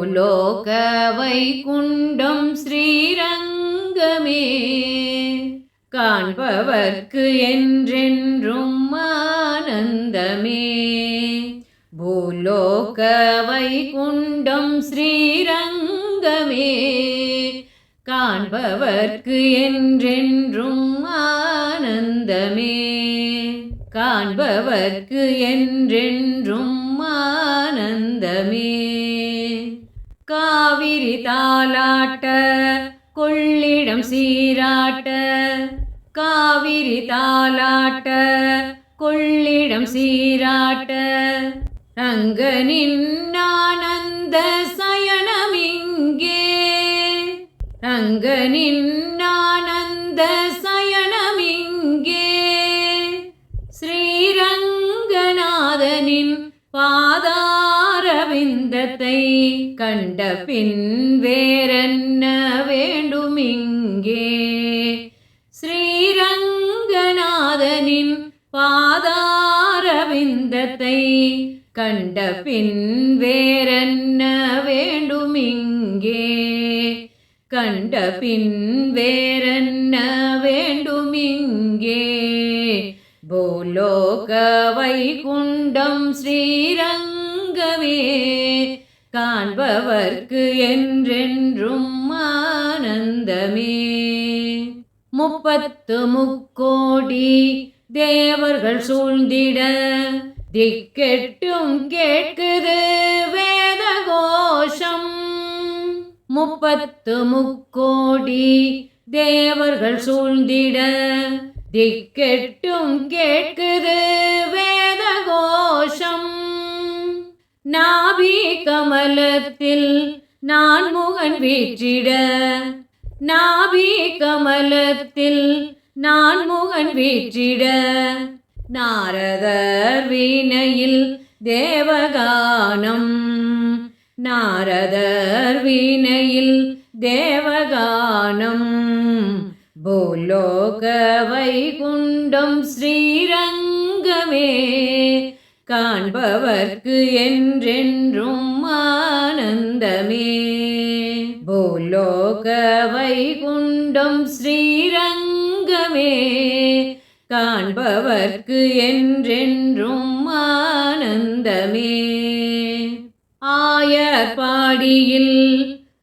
பூலோக வைகுண்டம் ஸ்ரீரங்கமே. காண்பவர்க்கு என்றென்றும் ஆனந்தமே. பூலோக வைகுண்டம் ஸ்ரீரங்கமே. காண்பவர்க்கு என்றென்றும் ஆனந்தமே. காண்பவர்க்கு என்றென்றும் ஆனந்தமே. காவிரி தாலாட்ட கொள்ளிடம் சீராட்ட. காவிரி தாலாட்ட கொள்ளிடம் சீராட்ட. ரங்கனின் ஆனந்த சயனமிங்கே. ரங்கனின் ஆனந்த கண்ட பின் வேறென்ன வேண்டுமிங்கே? ஸ்ரீரங்கநாதனின் பாதாரவிந்தத்தை கண்ட பின் வேறென்ன வேண்டுமிங்கே? கண்ட பின் வேறென்ன வேண்டுமிங்கே? பூலோக வைகுண்டம் ஸ்ரீரங்கமே காண்பவர்க்கு என்றென்றும் ஆனந்தமே. முப்பத்து முக்கோடி தேவர்கள் சூழ்ந்திட திக்கெட்டும் கேட்குது வேத கோஷம் முப்பத்து முக்கோடி தேவர்கள் சூழ்ந்திட திக்கெட்டும் கேட்குது வேத கோஷம் நாபி கமலத்தில் நான் முகன் வீற்றிட. நாபி கமலத்தில் நான் முகன் வீற்றிட. நாரதர் வீணையில் தேவகானம். நாரதர் வீணையில் தேவகானம். பூலோக வைகுண்டம் ஸ்ரீரங்கமே. காண்பவர்க்கு என்றென்றும் ஆனந்தமே. பூலோக வைகுண்டம் ஸ்ரீரங்கமே. காண்பவர்க்கு என்றென்றும் ஆனந்தமே. ஆயர்பாடியில்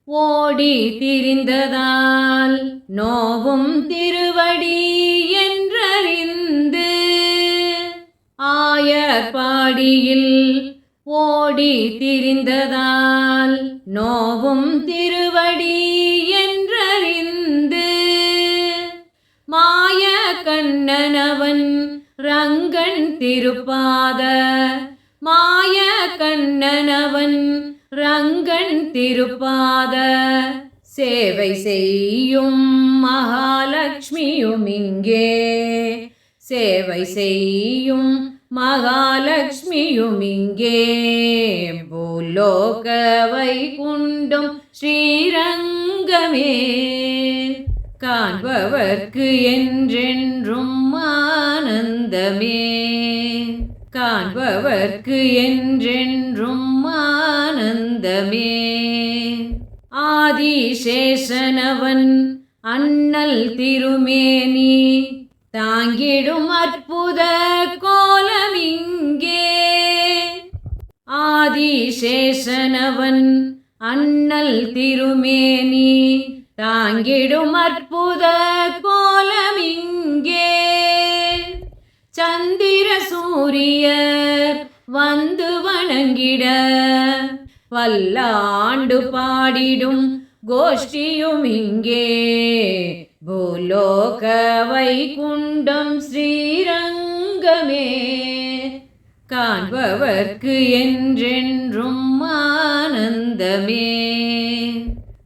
ஓடி திரிந்ததால் நோவும் திருவடி என்றறிந்த ஆயர்பாடியில் ஓடி திரிந்ததால் நோவும் திருவடி என்றறிந்து மாய கண்ணனவன் ரங்கன் திருப்பாத மாய கண்ணனவன் ரங்கன் திருப்பாத சேவை செய்யும் மகாலட்சுமியும் இங்கே. சேவை செய்யும் மகாலட்சுமியும் இங்கே. பூலோக வைகுண்டம் ஸ்ரீரங்கமே. காண்பவர்க்கு என்றென்றும் ஆனந்தமே. காண்பவர்க்கு என்றென்றும் ஆனந்தமே. ஆதிசேஷனவன் அண்ணல் திருமேனி தாங்கிடும் அற்ப ஆதிசேஷனவன். அண்ணல் திருமேனி தாங்கிடும் அற்புத கோலமிங்கே சந்திர சூரியர் வந்து வணங்கிட பல்லாண்டு பாடிடும் கோஷ்டியும் இங்கே. பூலோக வைகுண்டம் ஸ்ரீ அவர்க்கு என்றென்றும் ஆனந்தமே.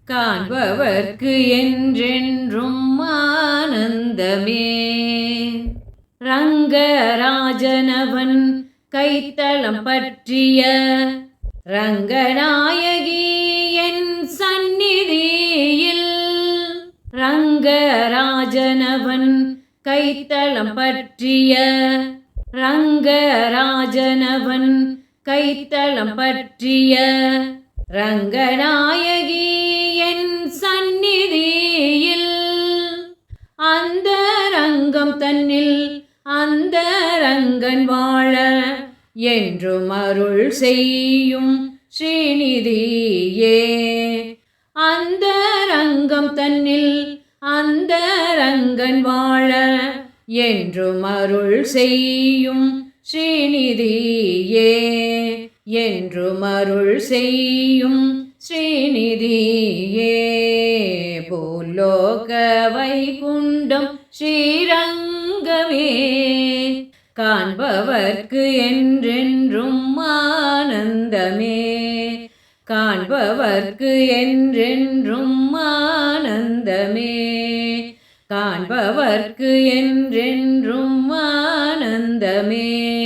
காண்பவர்க்கு என்றென்றும் ஆனந்தமே. ரங்கராஜனவன் கைத்தளம் பற்றிய ரங்கநாயகி என் சந்நிதியில் ரங்கராஜனவன் கைத்தளம் பற்றிய ரங்கராஜனவன் கைத்தளம் பற்றிய ரங்கநாயகி என் சந்நிதியில். அந்த ரங்கம் தன்னில் அந்த ரங்கன் வாழ என்றும் அருள் செய்யும் ஸ்ரீநிதியே. அந்த ரங்கம் தன்னில் அந்த ரங்கன் வாழ என்றும் அருள் செய்யும் ஸ்ரீநிதியே. என்றும் அருள் செய்யும் ஸ்ரீநிதியே. பூலோக வைகுண்டம் ஸ்ரீரங்கமே. காண்பவர்க்கு என்றென்றும் ஆனந்தமே. காண்பவர்க்கு என்றென்றும் ஆனந்தமே. காண்பவர்க்கு என்றென்றும் ஆனந்தமே.